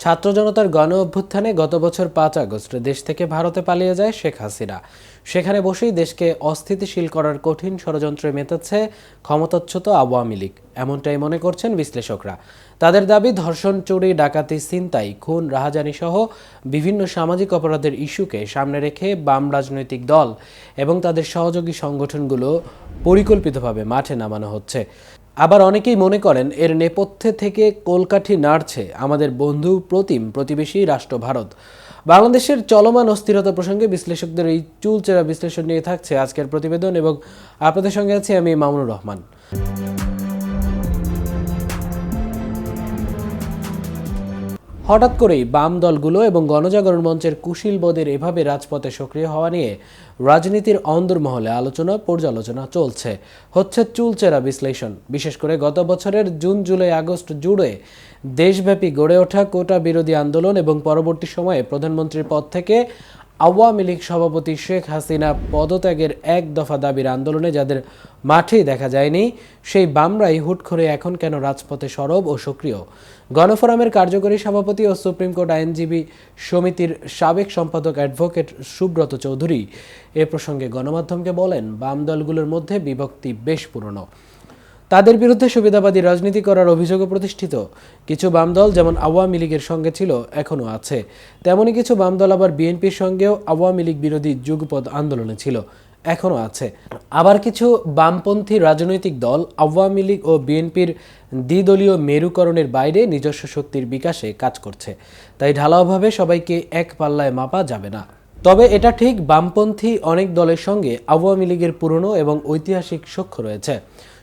ছাত্র জনতার গণ অভ্যুত্থানে গত বছর পাঁচ আগস্ট দেশ থেকে ভারতে পালিয়ে যায় শেখ হাসিনা। সেখানে বসেই দেশকে অস্থিতিশীল করার কঠিন ষড়যন্ত্রে মেতেছে ক্ষমতাচ্যুত আওয়ামী লীগ। এমনটাই মনে করছেন বিশ্লেষকরা। তাদের দাবি, ধর্ষণ, চুরি, ডাকাতি, ছিনতাই, খুন, রাহাজানি সহ বিভিন্ন সামাজিক অপরাধের ইস্যুকে সামনে রেখে বাম রাজনৈতিক দল এবং তাদের সহযোগী সংগঠনগুলো পরিকল্পিতভাবে মাঠে নামানো হচ্ছে। আবার অনেকেই মনে করেন এর নেপথ্যে থেকে কলকাঠি নাড়ছে আমাদের বন্ধু প্রতিম প্রতিবেশী রাষ্ট্র ভারত। বাংলাদেশের চলমান অস্থিরতা প্রসঙ্গে বিশ্লেষকদের এই চুলচেরা বিশ্লেষণ নিয়ে থাকছে আজকের প্রতিবেদন এবং আপনাদের সঙ্গে আছি আমি মামুনুর রহমান। হঠাৎ করেই বাম দলগুলো এবং গণজাগরণ মঞ্চের কুশিল বোধের এভাবে রাজপথে সক্রিয় হওয়া নিয়ে রাজনীতির অন্দরমহলে আলোচনা, পর্যালোচনা চলছে। হচ্ছে চুলচেরা বিশ্লেষণ। বিশেষ করে গত বছরের জুন, জুলাই, আগস্ট জুড়ে দেশব্যাপী গড়ে ওঠা কোটা বিরোধী আন্দোলন এবং পরবর্তী সময়ে প্রধানমন্ত্রীর পদ থেকে আওয়ামী লীগ সভাপতি শেখ হাসিনা পদত্যাগের এক দফা দাবির আন্দোলনে যাদের মাঠেই দেখা যায়নি, সেই বামরাই হুট করে এখন কেন রাজপথে সরব ও সক্রিয়? গণফোরামের কার্যকরী সভাপতি ও সুপ্রিম কোর্ট আইনজীবী সমিতির সাবেক সম্পাদক অ্যাডভোকেট সুব্রত চৌধুরী এ প্রসঙ্গে গণমাধ্যমকে বলেন, বাম দলগুলোর মধ্যে বিভক্তি বেশ পুরনো। তাদের বিরুদ্ধে সুবিধাবাদী রাজনীতি করার অভিযোগও প্রতিষ্ঠিত। কিছু বাম দল যেমন আওয়ামী লীগের সঙ্গে ছিল, এখনও আছে। তেমনি কিছু বাম দল আবার বিএনপির সঙ্গেও আওয়ামী লীগ বিরোধী যুগপদ আন্দোলনে ছিল, এখনও আছে। আবার কিছু বামপন্থী রাজনৈতিক দল আওয়ামী লীগ ও বিএনপির দ্বিদলীয় মেরুকরণের বাইরে নিজস্ব শক্তির বিকাশে কাজ করছে। তাই ঢালাওভাবে সবাইকে এক পাল্লায় মাপা যাবে না। তবে এটা ঠিক বামপন্থী অনেক দলের সঙ্গে আওয়ামী লীগের পুরনো এবং ঐতিহাসিক সখ্য রয়েছে।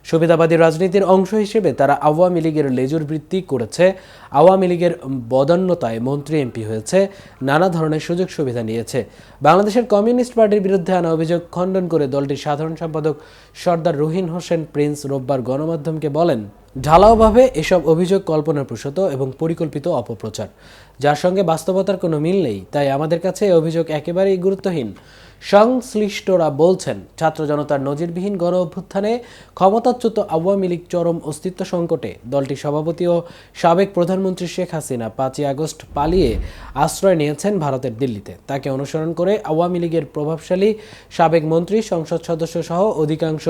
সুবিধাবাদী রাজনীতির অংশ হিসেবে তারা আওয়ামী লীগের লেজুর বৃত্তি করেছে। আওয়ামী লীগের বদান্যতায় মন্ত্রী এমপি হয়েছে, নানা ধরনের সুযোগ সুবিধা নিয়েছে। বাংলাদেশের কমিউনিস্ট পার্টির বিরুদ্ধে আনা অভিযোগ খণ্ডন করে দলটির সাধারণ সম্পাদক সর্দার রুহিন হোসেন প্রিন্স রোববার গণমাধ্যমকে বলেন ঢালাওভাবে এসব অভিযোগ কল্পনাপ্রসূত এবং পরিকল্পিত অপপ্রচার। যার সঙ্গে বাস্তবতার কোনো মিল নেই, তাই আমাদের কাছে অভিযোগ একেবারেই গুরুত্বহীন। সংশ্লিষ্টরা বলছেন, ছাত্র জনতার নজিরবিহীন গণ অভ্যুত্থানে ক্ষমতাচ্যুত আওয়ামী লীগ চরম অস্তিত্ব সংকটে দলটির সভাপতি ও সাবেক প্রধানমন্ত্রী শেখ হাসিনা পাঁচই আগস্ট পালিয়ে আশ্রয় নিয়েছেন ভারতের দিল্লিতে। তাকে অনুসরণ করে আওয়ামী লীগের প্রভাবশালী সাবেক মন্ত্রী, সংসদ সদস্য সহ অধিকাংশ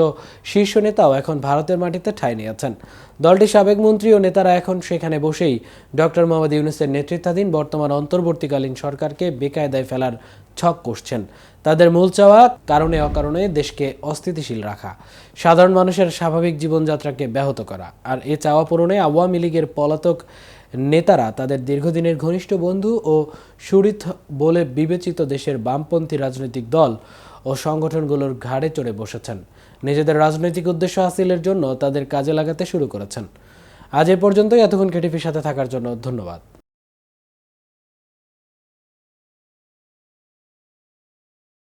শীর্ষ নেতাও এখন ভারতের মাটিতে ঠাঁই নিয়েছেন। দলটির সাবেক মন্ত্রী ও নেতারা এখন সেখানে বসেই ডক্টর মোহাম্মদ ইউনুসের নেতৃত্বাধীন বর্তমান অন্তর্বর্তীকালীন সরকারকে বেকায়দায় ফেলার ছক কষছেন। তাদের মূল চাওয়া, কারণে অকারণে দেশকে অস্থিতিশীল রাখা। সাধারণ মানুষের স্বাভাবিক জীবনযাত্রাকে ব্যাহত করা। আর এ চাওয়া পূরণে আওয়ামী লীগের পলাতক নেতারা তাদের দীর্ঘদিনের ঘনিষ্ঠ বন্ধু ও সুরিত বলে বিবেচিত দেশের বামপন্থী রাজনৈতিক দল ও সংগঠনগুলোর ঘাড়ে চড়ে বসেছেন। নিজেদের রাজনৈতিক উদ্দেশ্য হাসিলের জন্য তাদের কাজে লাগাতে শুরু করেছেন। আজ এ পর্যন্তই। এতক্ষণ কেটিভির সাথে থাকার জন্য ধন্যবাদ।